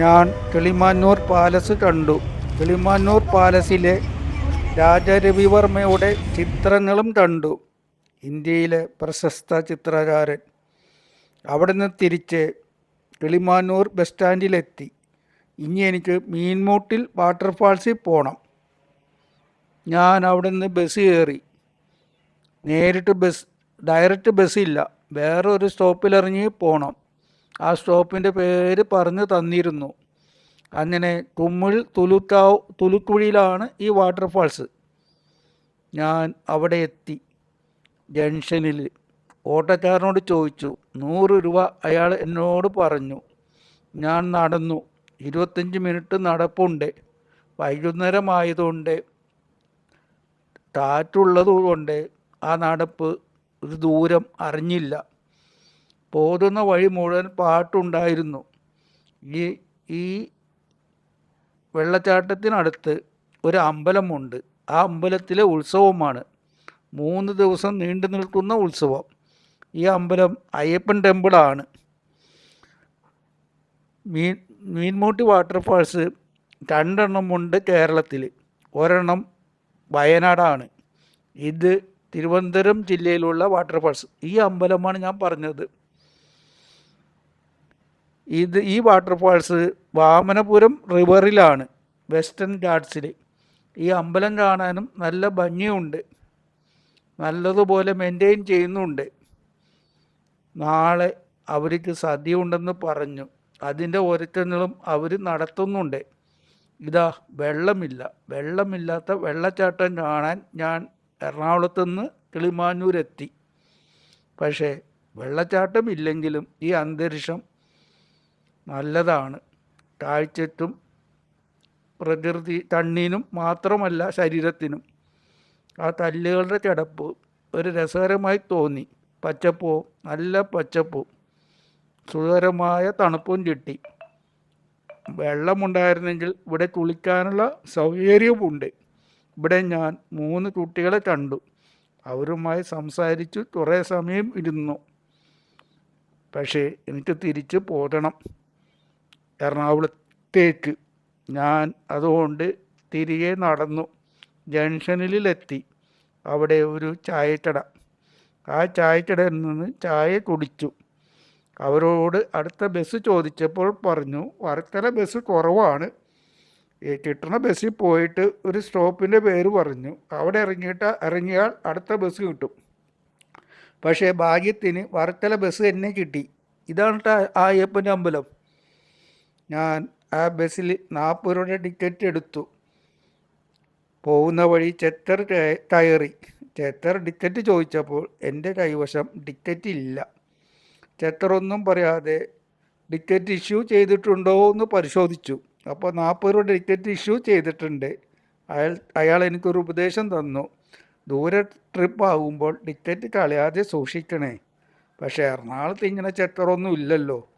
ഞാൻ കിളിമാനൂർ പാലസ് കണ്ടു. കിളിമാനൂർ പാലസിലെ രാജരവിവർമ്മയുടെ ചിത്രങ്ങളും കണ്ടു. ഇന്ത്യയിലെ പ്രശസ്ത ചിത്രകാരൻ. അവിടെ നിന്ന് തിരിച്ച് കിളിമാനൂർ ബസ് സ്റ്റാൻഡിലെത്തി. ഇനി എനിക്ക് മീൻമൂട്ടിൽ വാട്ടർഫാൾസിൽ പോകണം ഞാൻ അവിടെ നിന്ന് ബസ് കയറി. നേരിട്ട് ബസ് ഡയറക്റ്റ് ബസ്സില്ല വേറെ ഒരു സ്റ്റോപ്പിലിറങ്ങി പോകണം ആ സ്റ്റോപ്പിന്റെ പേര് പറഞ്ഞു തന്നിരുന്നു. അങ്ങനെ തുമ്മിൽ തുലുക്കാവ് തുലുക്കുഴിയിലാണ് ഈ വാട്ടർഫാൾസ്. ഞാൻ അവിടെ എത്തി. ജംഗ്ഷനിൽ ഓട്ടക്കാരനോട് ചോദിച്ചു നൂറ് രൂപ അയാൾ എന്നോട് പറഞ്ഞു. ഞാൻ നടന്നു. ഇരുപത്തഞ്ച് മിനിറ്റ് നടപ്പുണ്ട്. വൈകുന്നേരമായതുകൊണ്ട് കാറ്റുള്ളത് കൊണ്ട് ആ നടപ്പ് ഒരു ദൂരം അറിഞ്ഞില്ല. പോകുന്ന വഴി മുഴുവൻ പാട്ടുണ്ടായിരുന്നു. ഈ ഈ വെള്ളച്ചാട്ടത്തിനടുത്ത് ഒരു അമ്പലമുണ്ട്. ആ അമ്പലത്തിലെ ഉത്സവമാണ്. മൂന്ന് ദിവസം നീണ്ടു നിൽക്കുന്ന ഉത്സവം. ഈ അമ്പലം അയ്യപ്പൻ ടെമ്പിളാണ്. മീൻ മീൻമൂട്ടി വാട്ടർഫാൾസ് രണ്ടെണ്ണമുണ്ട് കേരളത്തിൽ ഒരെണ്ണം വയനാടാണ്. ഇത് തിരുവനന്തപുരം ജില്ലയിലുള്ള വാട്ടർഫാൾസ്. ഈ അമ്പലമാണ് ഞാൻ പറഞ്ഞത്. ഇത് ഈ വാട്ടർഫാൾസ് വാമനപുരം റിവറിലാണ് വെസ്റ്റേൺ ഗാഡ്സിൽ ഈ അമ്പലം കാണാനും നല്ല ഭംഗിയുണ്ട്. നല്ലതുപോലെ മെയിന്റെയിൻ ചെയ്യുന്നുണ്ട്. നാളെ അവർക്ക് സദ്യ ഉണ്ടെന്ന് പറഞ്ഞു. അതിന്റെ ഒരുക്കങ്ങളും അവർ നടത്തുന്നുണ്ട്. ഇതാ വെള്ളമില്ല. വെള്ളമില്ലാത്ത വെള്ളച്ചാട്ടം കാണാൻ ഞാൻ എറണാകുളത്ത് നിന്ന് കിളിമാനൂരെത്തി. പക്ഷേ വെള്ളച്ചാട്ടം ഇല്ലെങ്കിലും ഈ അന്തരീക്ഷം നല്ലതാണ്. കാഴ്ചയ്ക്കും പ്രകൃതി കണ്ണിനും മാത്രമല്ല ശരീരത്തിനും. ആ കല്ലുകളുടെ ചടപ്പ് ഒരു രസകരമായി തോന്നി. പച്ചപ്പൂ നല്ല പച്ചപ്പൂ. സുഖകരമായ തണുപ്പും കിട്ടി. വെള്ളമുണ്ടായിരുന്നെങ്കിൽ ഇവിടെ കുളിക്കാനുള്ള സൗകര്യവുമുണ്ട്. ഇവിടെ ഞാൻ മൂന്ന് കുട്ടികളെ കണ്ടു. അവരുമായി സംസാരിച്ചു. കുറേ സമയം ഇരുന്നു. പക്ഷേ എനിക്ക് തിരിച്ച് പോകണം. എറണാകുളത്തേക്ക്. ഞാൻ അതുകൊണ്ട് തിരികെ നടന്നു. ജംഗ്ഷനിലെത്തി. അവിടെ ഒരു ചായക്കട ആ ചായക്കടയിൽ നിന്ന് ചായ കുടിച്ചു. അവരോട് അടുത്ത ബസ് ചോദിച്ചപ്പോൾ പറഞ്ഞു വർക്കല ബസ് കുറവാണ്. കിട്ടുന്ന ബസ്സിൽ പോയിട്ട് ഒരു സ്റ്റോപ്പിന്റെ പേര് പറഞ്ഞു. അവിടെ ഇറങ്ങിയിട്ട് ഇറങ്ങിയാൽ അടുത്ത ബസ് കിട്ടും. പക്ഷേ ഭാഗ്യത്തിന് വർക്കല ബസ് തന്നെ കിട്ടി. ഇതാണ് ആ അയ്യപ്പന്റെ അമ്പലം. ഞാൻ ആ ബസ്സിൽ നാൽപ്പത് രൂപയുടെ ടിക്കറ്റ് എടുത്തു. പോകുന്ന വഴി ചെത്തർ കയ- കയറി. ചെത്തർ ടിക്കറ്റ് ചോദിച്ചപ്പോൾ എന്റെ കൈവശം ടിക്കറ്റ് ഇല്ല. ചെത്തറൊന്നും പറയാതെ ടിക്കറ്റ് ഇഷ്യൂ ചെയ്തിട്ടുണ്ടോ എന്ന് പരിശോധിച്ചു. അപ്പോൾ നാൽപ്പത് രൂപ ടിക്കറ്റ് ഇഷ്യൂ ചെയ്തിട്ടുണ്ട്. അയാൾ അയാൾ എനിക്കൊരു ഉപദേശം തന്നു. ദൂരെ ട്രിപ്പ് ആകുമ്പോൾ ടിക്കറ്റ് കളയാതെ സൂക്ഷിക്കണേ. പക്ഷേ എറണാകുളത്ത് ഇങ്ങനെ ചെത്തറൊന്നും ഇല്ലല്ലോ.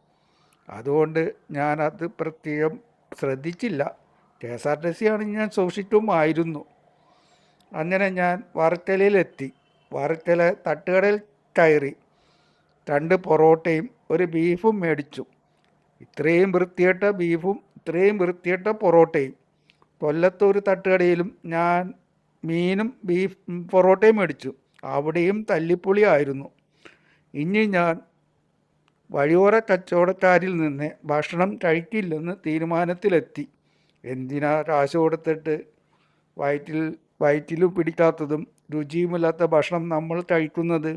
അതുകൊണ്ട് ഞാനത് പ്രത്യേകം ശ്രദ്ധിച്ചില്ല. K S R T C ആണെങ്കിൽ ഞാൻ സൂക്ഷിച്ചുമായിരുന്നു. അങ്ങനെ ഞാൻ വറുത്തലയിലെത്തി. വറുത്തല തട്ടുകടയിൽ കയറി. രണ്ട് പൊറോട്ടയും ഒരു ബീഫും മേടിച്ചു. ഇത്രയും വൃത്തികെട്ട ബീഫും ഇത്രയും വൃത്തികെട്ട പൊറോട്ടയും. കൊല്ലത്തൊരു തട്ടുകടയിലും ഞാൻ മീനും ബീഫ് പൊറോട്ടയും മേടിച്ചു. അവിടെയും തല്ലിപ്പൊളി ആയിരുന്നു. ഇനി ഞാൻ വഴിയോര കച്ചവടക്കാരിൽ നിന്ന് ഭക്ഷണം കഴിക്കില്ലെന്ന് തീരുമാനത്തിലെത്തി. എന്തിനാ കാശ് കൊടുത്തിട്ട് വയറ്റിൽ വയറ്റിലും പിടിക്കാത്തതും രുചിയുമില്ലാത്ത ഭക്ഷണം നമ്മൾ കഴിക്കുന്നത്.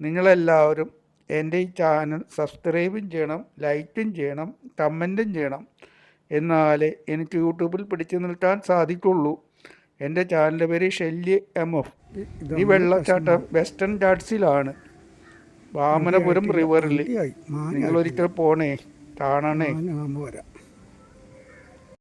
നിങ്ങളെല്ലാവരും എന്റെ ഈ ചാനൽ സബ്സ്ക്രൈബും ചെയ്യണം ലൈക്കും ചെയ്യണം കമന്റും ചെയ്യണം. എന്നാലേ എനിക്ക് യൂട്യൂബിൽ പിടിച്ചു നിൽക്കാൻ സാധിക്കുള്ളൂ. എന്റെ ചാനലിന്റെ പേര് ഷെല്ലി എം എഫ്. ഈ വെള്ളച്ചാട്ടം വെസ്റ്റേൺ ഗാഡ്സിലാണ് വാമനപുരം റിവറിൽ. നിങ്ങൾ ഒരിക്കൽ പോണേ കാണണേ വരാം